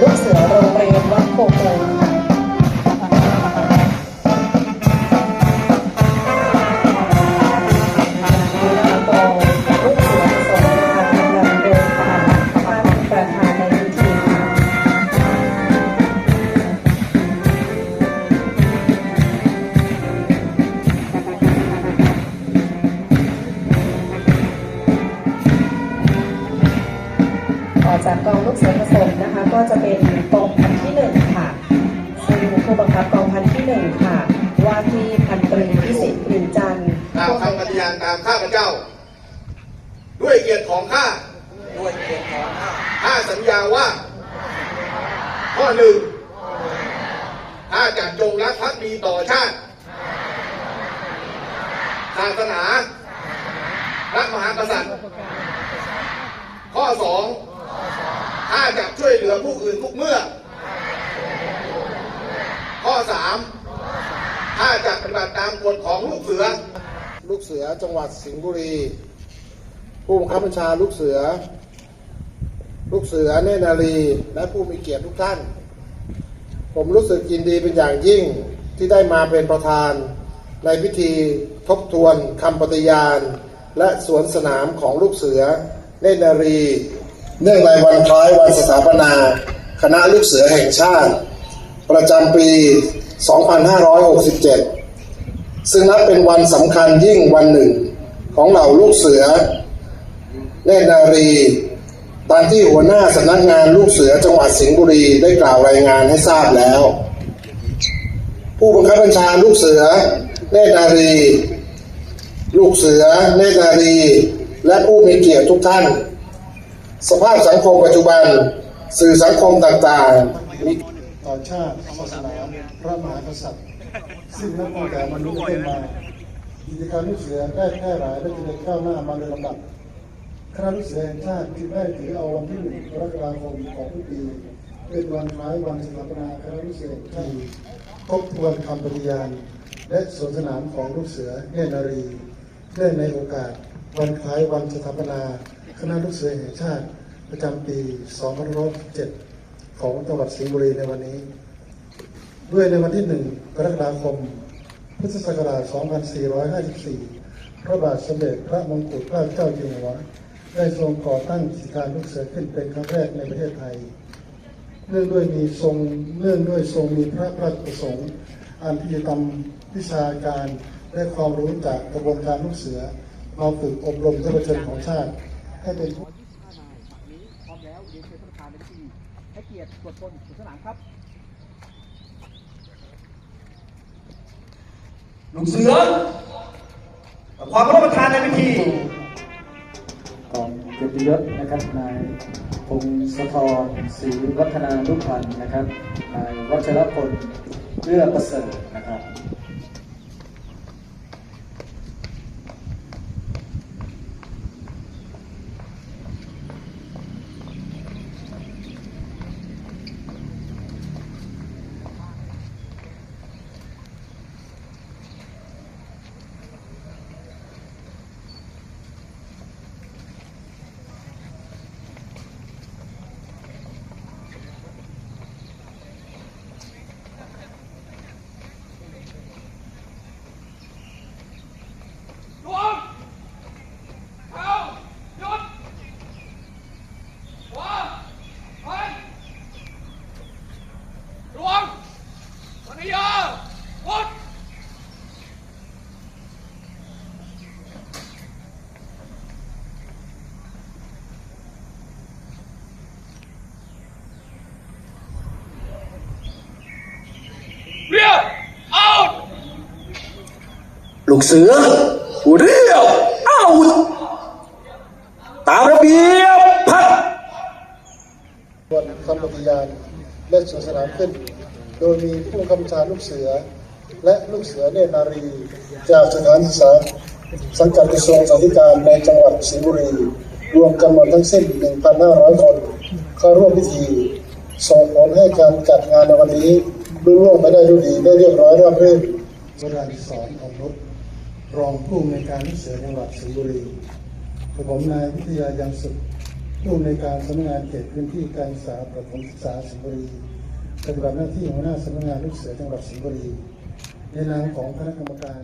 ลูกเสือ จากกองลูกเสือผสมนะคะ ก็จะเป็นกองพันที่หนึ่งค่ะซึ่งผู้บังคับกองพันที่หนึ่งค่ะ ว่าที่พันตรีพิสิทธิ์กลิ่นจันทร์ตามคำปฏิญาณตามข้าพเจ้า ด้วยเกียรติของข้าด้วยเกียรติของข้าข้าสัญญาว่า ข้อหนึ่งข้าจะจงรักภักดีต่อชาติศาสนาพระมหากษัตริย์ ข้อสอง ข้าจะช่วยเหลือผู้อื่นทุกเมื่อ ข้อสามข้าจะปฏิบัติตามกฎของลูกเสือ ลูกเสือจังหวัดสิงห์บุรี ผู้บังคับบัญชาลูกเสือ ลูกเสือเนนารี และผู้มีเกียรติทุกท่าน ผมรู้สึกยินดีเป็นอย่างยิ่งที่ได้มาเป็นประธานในพิธีทบทวนคำปฏิญาณ และสวนสนามของลูกเสือเนนารี เนื่องในวันคล้ายวันสถาปนา คณะลูกเสือแห่งชาติ ประจำปี 2567 ซึ่งนับเป็นวันสำคัญยิ่งวันหนึ่งของเหล่าลูกเสือเนตรนารีตามที่หัวหน้าสำนักงานลูกเสือจังหวัดสิงห์บุรีได้กล่าวรายงานให้ทราบแล้ว ผู้บังคับบัญชาลูกเสือเนตรนารี ลูกเสือเนตรนารี และผู้มีเกียรติทุกท่าน สภาพสังคมปัจจุบัน สื่อสังคมต่างๆมีต่อชาติศาสนาพระมหากษัตริย์ ซึ่งนับตั้งแต่มนุษย์เป็นมากิจการลูกเสือได้แพร่หลายและเจริญก้าวหน้ามาโดยลำดับคณะลูกเสือแห่งชาติจึงได้ถือเอาวันที่หนึ่งกรกฎาคมของทุกปีเป็นวันคล้ายวันสถาปนาคณะลูกเสือแห่งชาติทบทวนคำปฏิญาณ และสนสนามของลูกเสือเนรนารีเนื่องในโอกาส วันคล้ายวันสถาปนาคณะลูกเสือแห่งชาติ ประจำปี 2507ของจังหวัดสิงห์บุรีในวันนี้ ด้วยในวันที่ 1 กรกฎาคม พุทธศักราช 2454 พระบาทสมเด็จพระมงกุฎเกล้าเจ้าอยู่หัว ได้ทรงก่อตั้งกิจการลูกเสือขึ้นเป็นครั้งแรกในประเทศไทย เนื่องด้วยมีทรงเนื่องด้วยทรงมีพระราชประสงค์อันที่จะทำวิชาการและความรู้จากกระบวนการลูกเสือ มาฝึกอบรมเยาวชนของชาติ ให้เป็นผู้25นายบัดนี้พร้อมแล้วเรียนเชิญท่านประธานในพิธีให้เกียรติตรวจคนสวนสนามครับลูกเสือ ความเคารพประธานในพิธีของเกียรติยศนะครับนายพงศธรศรีวัฒนาลุพันธ์นะครับนายวัชรพลเอื้อประเสริฐนะครับ รวมเอาหยุดวางพันรวมปฏิญาณพุทธ เรียกเอา ลูกเสือเรียวเอาตามระเบียบพักวันคำปฏิญาณและสวนสนามขึ้น โดยมีผู้กำชาลูกเสือ และลูกเสือเนตรนารี จากสถานศึกษาสังกัดกระทรวงสาธารณสุขในจังหวัดสิงห์บุรี รวมกันหมดทั้งสิ้น 1,500 คน เข้าร่วมพิธีส่งผลให้การจัดงานในวันนี้รุ่งรืองไปได้ด้วยดีได้เรียบร้อยราบรื่นวราสอนของนุช รองผู้อำนวยการลูกเสือจังหวัดสิงห์บุรีกับผมนายวิทยายังสุขผู้อำนวยการสำนักงานเขตพื้นที่การศึกษาประถมศึกษาสิงห์บุรีปฏิบัติหน้าที่หัวหน้าสำนักงานลูกเสือจังหวัดสิงห์บุรีในนามของคณะกรรมการ